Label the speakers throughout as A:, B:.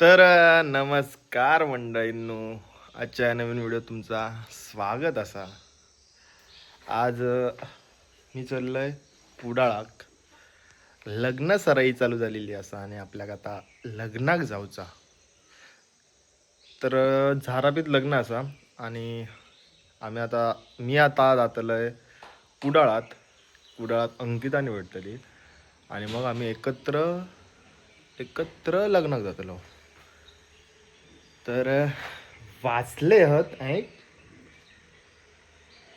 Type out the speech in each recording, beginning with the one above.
A: तर नमस्कार मंडळींनो. आजच्या नवीन व्हिडिओ तुमचा स्वागत असा. आज मी मी आहे पुडाळाक. लग्न सराई चालू झालेली असा आणि आपल्याक आता लग्नाक जाऊचा. तर झाराबीत लग्न असा आणि आम्ही आता मी आता जातलोय कुडाळात कुडाळात अंकिताने भेटतली. आणि मग आम्ही एकत्र एकत्र लग्नाक जातलो. तर अ, वाजले हत ऐक.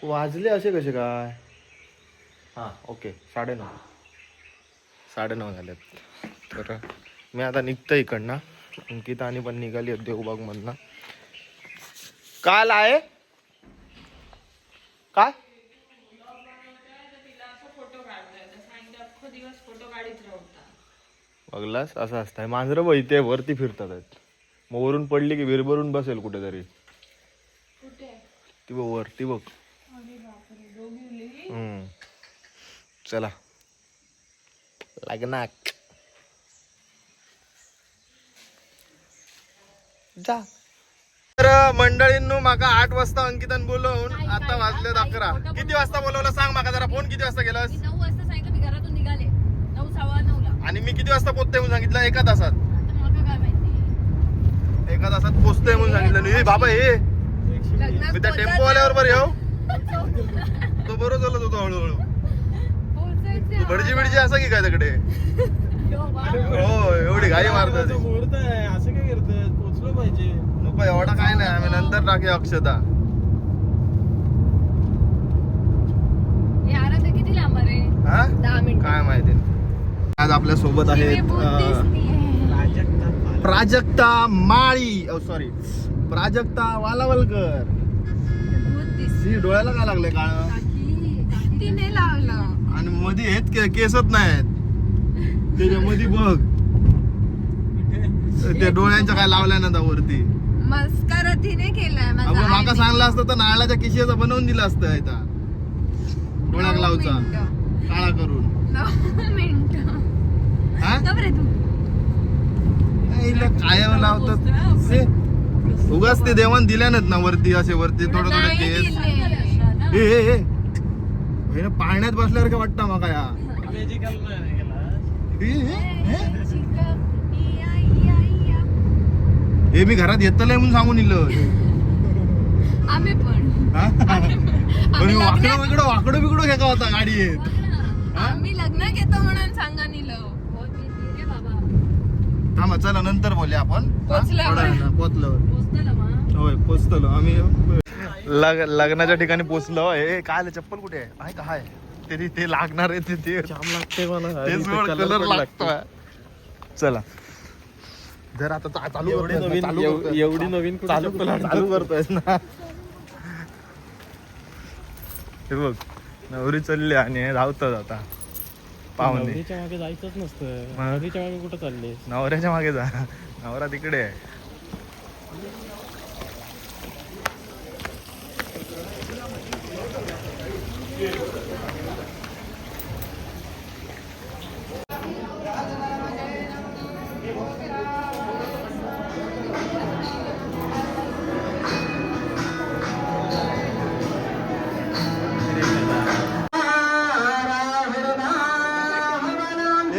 A: वाजले असे कसे काय? हां ओके साडेनऊ. साडेनऊ झालेत तर मी आता निघतो इकडनं. अंकिता आणि पण निघाली देवबागमधनं काल आहे? काय? बघलास असं असतंय. मांजरं इथे वरती फिरतात आहेत. मग वरून पडली की विरभरून बसेल कुठेतरी. ती बघ वर ती बघ. हम्म. चला. लग्नाक जा. तर मंडळींनो माका आठ वाजता अंकितान बोलवून आता वाजले अकरा. किती वाजता बोलवलं सांग माका जरा. फोन किती वाजता केलास?
B: मी नऊ वाजता सांगितलं मी घरातून निघाले. नऊ सव्वा नऊला.
A: आणि मी किती वाजता पोचते म्हणून सांगितलं? एका तासात
B: आता मला काय माहिती
A: एका तासात पोचतोय म्हणून सांगितलं. नाही बाबा हे मी त्या टेम्पो वाल्यावर बरं येऊ तो बरोबर चालत होतो हळूहळू. तू भडजी बिडजी असं की काय तिकडे? हो एवढी घाई मारतात
C: आहे असं काय करतात पोचलो पाहिजे.
A: नको एवढा काय नाही आम्ही नंतर टाकूया अक्षता.
B: किती लांब रे
A: हा?
B: दहा मिनिट.
A: काय माहिती. आज आपल्यासोबत आहेत
C: प्राजक्ता
A: माळी. सॉरी प्राजक्ता वालावलकर. ही डोळ्याला काय लागले काळ?
B: तिने लावलं.
A: आणि मध्ये हेच के- केसच नाहीत. त्याच्या मध्ये बघ ते डोळ्यांच्या काय लावल्या ना वरती.
B: मस्करा तिने केलाय
A: अगं माका सांगलं असतं तर नारळाच्या किशेचा बनवून दिलं असतं इथं. डोळ्याक लावचा. काळा करून.
B: मिनिट.
A: हा?
B: तू.
A: काय लावतात. हे, उगाच ते देवान दिल्यानच ना वरती असे वरती थोडं थोडं केस. हे हे हे. हे ना पाळण्यात बसल्यासारखं वाटतं मका या? हे, हे, हे. हे मी घरात येतलंय म्हणून सांगून इलं.
B: आम्ही पण.
A: हा? वाकडं बिकडं वाकडं बिकडं का होता गाडी येत
B: आम्ही लग्न घेतो म्हणून सांगा निलं
A: थांबा चला नंतर बोलूया आपण. हा?
B: पोचल्यावर
A: होय पोचतलो. आम्ही लग लग्नाच्या ठिकाणी पोचलो. हे काय आलं, चप्पल कुठे आहे? आहे का? हाय. ते ते लागणार आहे ते ते
C: जाम लागते मला.
A: कलर लागतोय. चला. जर आता चालू
C: एवढी नवीन
A: चालू चालू करतोयस ना हे बघ. नवरी चालली आणि धावतात आता. पाहुणे.
C: नवरीच्या मागे जायचंच नसतं. नवरीच्या मागे कुठं चालले
A: नवऱ्याच्या मागे जा. नवरा तिकडे आहे.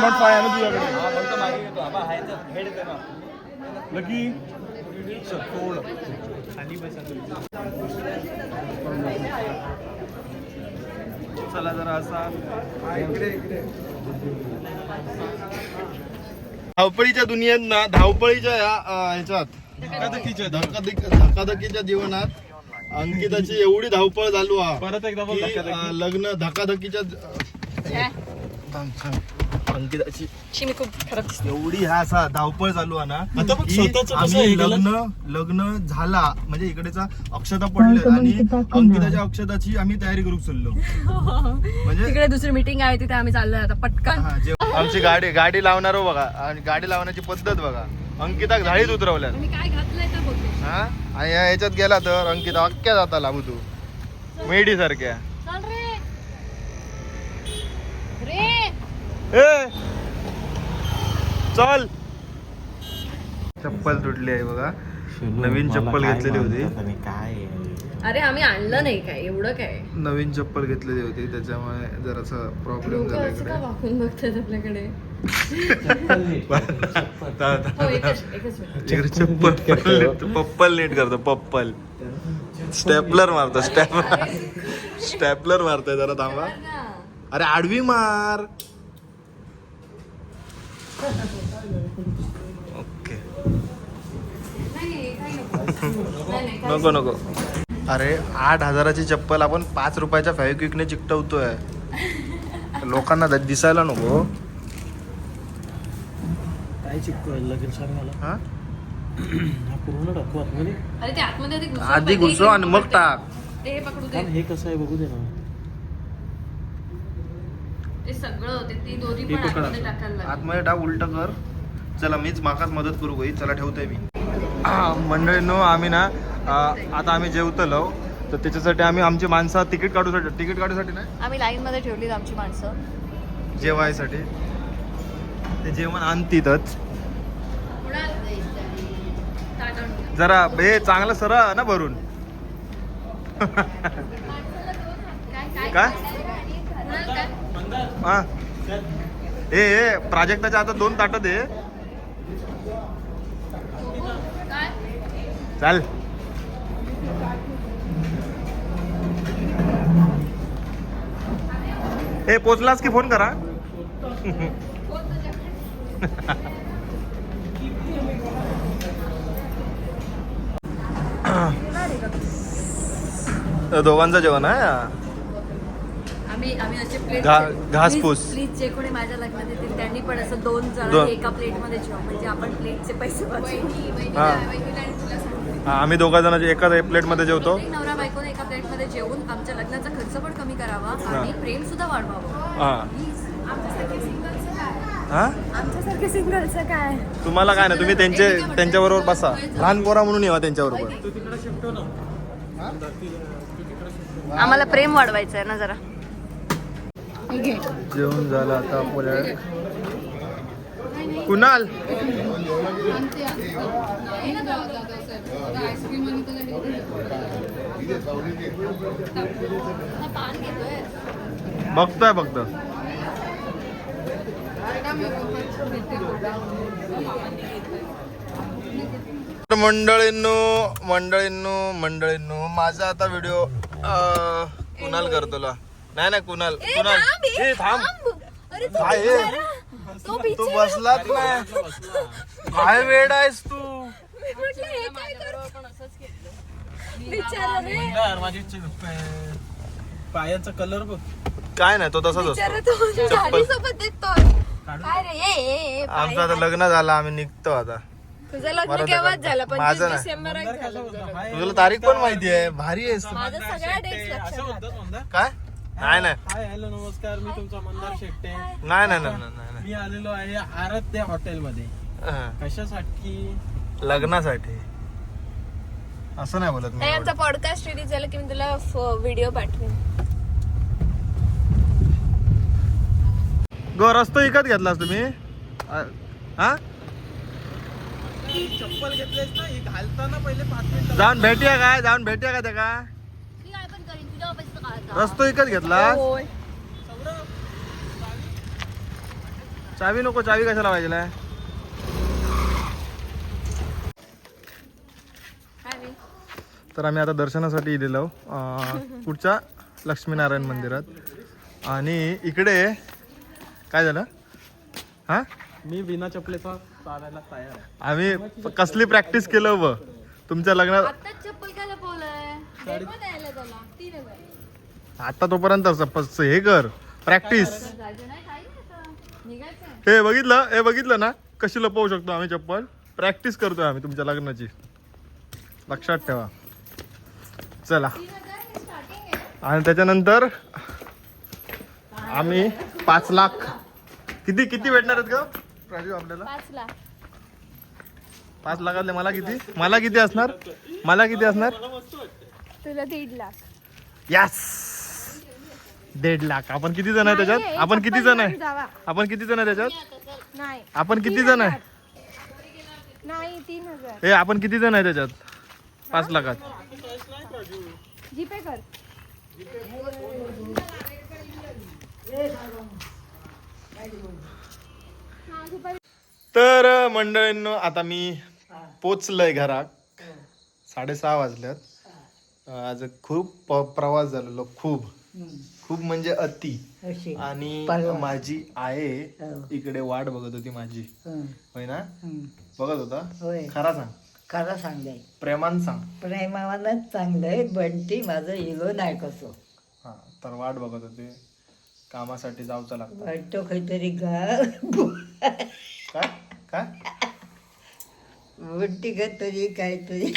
A: नॉट फाय आहे ना. तुझ्याकडे लकी चला जरा असा. धावपळीच्या दुनियेत ना धावपळीच्या ह्याच्यात. धकाधकीच्या धकाधकी- धकाधकीच्या जीवनात अंकिताची एवढी धावपळ चालू आहे
C: परत एकदा
A: लग्न धकाधकीच्या
B: मी खूप खराब
A: एवढी ह्या असा धावपळ चालू आहे ना.
C: आता बघ
A: की
C: स्वतःचं कसं
A: आम्ही
C: हे केलं?
A: लग्न लग्न झाला म्हणजे इकडेचा अक्षता पडले आणि अंकिताच्या अक्षताची आम्ही तयारी करू चाललो. म्हणजे
B: तिकडे दुसरी मीटिंग आहे तिथे आम्ही चाललोय आता पटकन.
A: हा, जे- आमची गाडी गाडी लावणार हो बघा. आणि गाडी लावण्याची पद्धत बघा. अंकिता झाडीत उतरवल्यात.
B: मी काय घातलंय तर बघते
A: हा? आणि या ह्याच्यात गेला तर अंकिता अख्ख्या जाता लागू तू मेडी सारख्या
B: चल रे रे
A: ए! चल. चप्पल तुटली आहे बघा. नवीन चप्पल घेतलेली होती.
C: काय
B: अरे आम्ही आणलं नाही काय एवढं काय?
A: नवीन चप्पल घेतलेली होती त्याच्यामुळे जरासा प्रॉब्लेम झाला इकडे.
B: वाकून बघतात आपल्याकडे? हो
A: चप्पल पप्पल नीट करतो पप्पल. स्टेपलर मारतो स्टेपलर स्टेपलर मारतोय जरा थांबा. अरे आडवी मार. ओके. नको नको. अरे आठ हजाराची चप्पल आपण पाच रुपयाच्या फॅविक्विकने चिकटवतोय. लोकांना दिसायला नको
C: काय चिकटवायला लागेल सांग मला.
A: हा?
C: हा पूर्ण टाकू आतमध्ये
B: अरे ते आतमध्ये आधी हे
A: आणि मग. टाक.
B: ते हे पकडू दे.
C: कारण हे कसं आहे बघू दे ना.
B: ते सगळं ते ती दोरी पण आतमध्ये
C: आता.
B: टाकायला लागेल.
A: आतमध्ये टाक उलट कर. चला मीच माकाच मदत करू गई. चला ठेवतोय मी. मंडळींनो आम्ही ना आता आम्ही जेवतलो तर त्याच्यासाठी आम्ही आमची माणसं तिकीट काढूसाठी तिकीट काढूसाठी नाही?
B: आम्ही लाईन मध्ये ठेवली आमची माणसं.
A: जेवायसाठी. ते जेवण आणतीतच. जरा हे चांगलं सरळ ना भरून. काय? हा. ए ए प्राजक्ताच्या आता दोन ताटं दे. चाल. ए पोचलास की फोन करा? दोघांचं जेवण आहे?
B: आम्ही आम्ही असे प्लेट
A: घा- घासपूस.
B: प्लीज जे कोणी माझ्या लग्नात येतील त्यांनी पण असं दोन जण
A: दोन.
B: एका प्लेटमध्ये जेवा म्हणजे आपण प्लेटचे पैसे वाचू
A: हा. हा, आम्ही दोघा जण एका प्लेटमध्ये जेवतो.
B: प्रत्येक नवरा बायकोने एका प्लेटमध्ये जेवून आमच्या लग्नाचा खर्च पण कमी करावा. आणि प्रेम सुद्धा वाढवावं.
A: हा.
B: Please. आमच्यासारखे सिंगलचं काय?
A: हा?
B: आमच्यासारखे सिंगलचं काय?
A: तुम्हाला काय ना तुम्ही त्यांचे त्यांच्याबरोबर बसा. लहान पोरा म्हणून येवा त्यांच्याबरोबर
C: तू तिकडे शिफ्ट हो ना.
B: आम्हाला प्रेम वाढवायचं आहे ना जरा.
A: जेवण झालं आता आपल्या कुणाल? बघतोय बघतो तर मंडळींनो मंडळींनो मंडळींनो माझा आता व्हिडिओ कुणाल करतो नाही नाही कुणाल कुणाल. ए थांब. काय हे? तू बसलात नाही काय वेळ आहेस तू?
C: प- पायाचा कलर बघ.
A: काय नाही तो तसाच असतो.
B: काय रे ए, ए, ए,
A: आमचं आता लग्न झालं आम्ही निघतो आता.
B: तुझं लग्न
A: बरं,
B: केव्हाच
A: बरं.
B: झालं? पंचवीस
A: माझं नाही.
B: डिसेंबर झालं तुझं लग्न.
A: तुला तारीख पण माहिती आहे. भारी आहेस तू.
B: माझं सगळ्या डेट्स
C: असं
B: लक्षात
C: बोलतात म्हणता
A: काय? नाही नाही.
C: हाय हॅलो नमस्कार. मी तुमचा मंदार शेट्टे.
A: नाही नाही नाही नाही, नाही.
C: मी आलेलो आहे आराध्य हॉटेलमध्ये.
A: हा.
C: कशासाठी?
A: लग्नासाठी. असं नाही बोलत मी
B: नाही आमचा
A: एवढं.
B: पॉडकास्ट रिलीज झाला की मी तुला व्हिडिओ पाठवेन.
A: गो रस्तो इकत घेतलास तुम्ही? अ- हा?
C: चप्पल घेतलेस ना ही घालताना पहिले पाच मिनिटं
A: जाऊन भेटूया काय? जाऊन भेटूया का त्या का रस्तो इकत घेतला.
B: होय.
A: चावी नको चावी कशाला पाहिजे
B: काय रे?
A: तर आम्ही आता दर्शनासाठी गेलेलो अं, पुढच्या लक्ष्मीनारायण मंदिरात. आणि इकडे काय झालं? हा?
C: मी बिना चपलेचा चालायला तयार आहे.
A: आम्ही कसली प्रॅक्टिस केलं ब? तुमच्या लग्नात
B: आत्ताच चप्पल काय लपवलंय दे पण द्यायला त्याला. तीन हजार.
A: आता तोपर्यंत स- हे कर. प्रॅक्टिस हे बघितलं? हे बघितलं ना? कशी लपवू शकतो आम्ही चप्पल? प्रॅक्टिस करतोय आम्ही तुमच्या लग्नाची. लक्षात ठेवा. चला. आणि त्याच्यानंतर आम्ही पाच लाख. किती किती भेटणार आहेत का आपल्याला?
B: पाच लाख
A: पाच लाखातले मला किती? मला किती असणार? मला किती असणार?
B: तुला दीड लाख.
A: यस दीड लाख. आपण किती जण आहे त्याच्यात? आपण किती जण आहे? आपण किती जण आहे त्याच्यात?
B: नाही.
A: आपण किती जण आहे?
B: नाही तीन हजार.
A: हे आपण किती जण आहे त्याच्यात? पाच लाखात.
B: जीपे कर.
A: तर मंडळींनो आता मी पोचलंय घरात. साडेसहा वाजल्यात. आज खूप प्रवास झालेलो खूप. खूप म्हणजे अति.
D: अशी.
A: आणि. माझी आहे
D: हो.
A: इकडे वाट बघत होती माझी.
D: हं,
A: होय ना. बघत होता? खरा सांग.
D: खरं सांगाय.
A: प्रेमान सांग.
D: प्रेमानच चांगलंय बंटी माझं इलो नाही कसो.
A: हा तर वाट बघत होते. कामासाठी जाऊचं लागतं.
D: बंटो खंयतरी गा
A: काय? काय?
D: बंटी का तरी काहीतरी.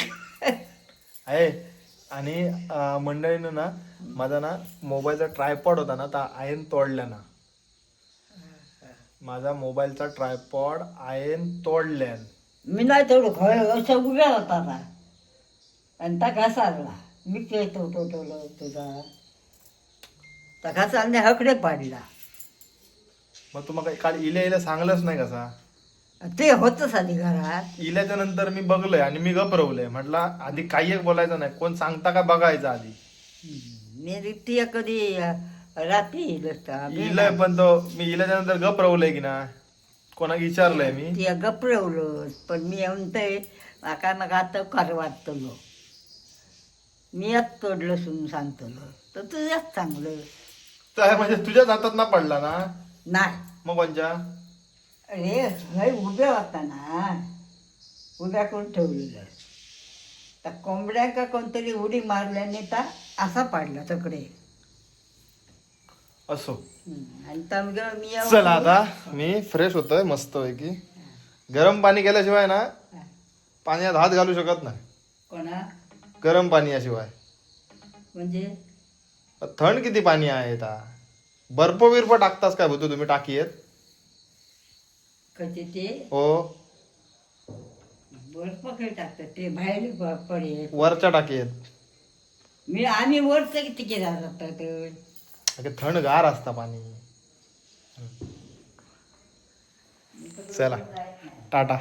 A: आहे. आणि अं, मंडळीनं ना माझा ना मोबाईलचा ट्रायपॉड होता ना त्या आयन तोडल्या ना. माझा मोबाईलचा ट्रायपॉड आयन तोडल्यान
D: मी नाही थोडं खळ असं उभ्या होता ना आणि ताका सारला मी ते तो टोटवलं तुझा. ताका चालणे हकडे पाडला.
A: मग तुम्हाला काल इल्या इल्या सांगलंच नाही कसा
D: ते होतच आधी घरात.
A: इल्याच्या नंतर मी बघलंय आणि मी गपरवलंय म्हटलं आधी काही एक बोलायचं नाही. कोण सांगता का बघायचं आधी?
D: मी ती कधी रात्री येईल
A: इलय पण तो मी इल्याच्या नंतर गपरवलंय की ना? कोणाक विचारलंय मी?
D: ती गपरवलं पण मी म्हणतोय माका मग आता कर वाटतलो. मी यात तोडलं म्हणून सांगतलो. तर तुझ्याच चांगलं.
A: तर म्हणजे तुझ्याच हातात ना पडला ना?
D: नाही.
A: मग कोणच्या?
D: अरे हय उभ्या होता ना. उभ्या करून ठेवलेलं? तर कोंबड्या का कोणतरी उडी मारल्याने तर असा पाडला तकडे.
A: असो.
D: आणि तमग मी येऊन-
A: चला आता मी फ्रेश होतोय मस्त पैकी गरम पाणी केल्याशिवाय ना पाण्यात हात घालू शकत नाही.
D: कोणा?
A: गरम पाणी याशिवाय.
D: म्हणजे?
A: थंड किती पाणी आहे आता बर्फ बिर्फ टाकतास काय होतो तुम्ही टाकीयेत?
D: कधी ते
A: हो.
D: बर्फ काही टाकतात ते बाहेर प- पडेल
A: वरच्या टाकीयेत
D: मी आम्ही वरच किती केला जातात
A: अगे थंड गार असता पाणी. चला. टाटा.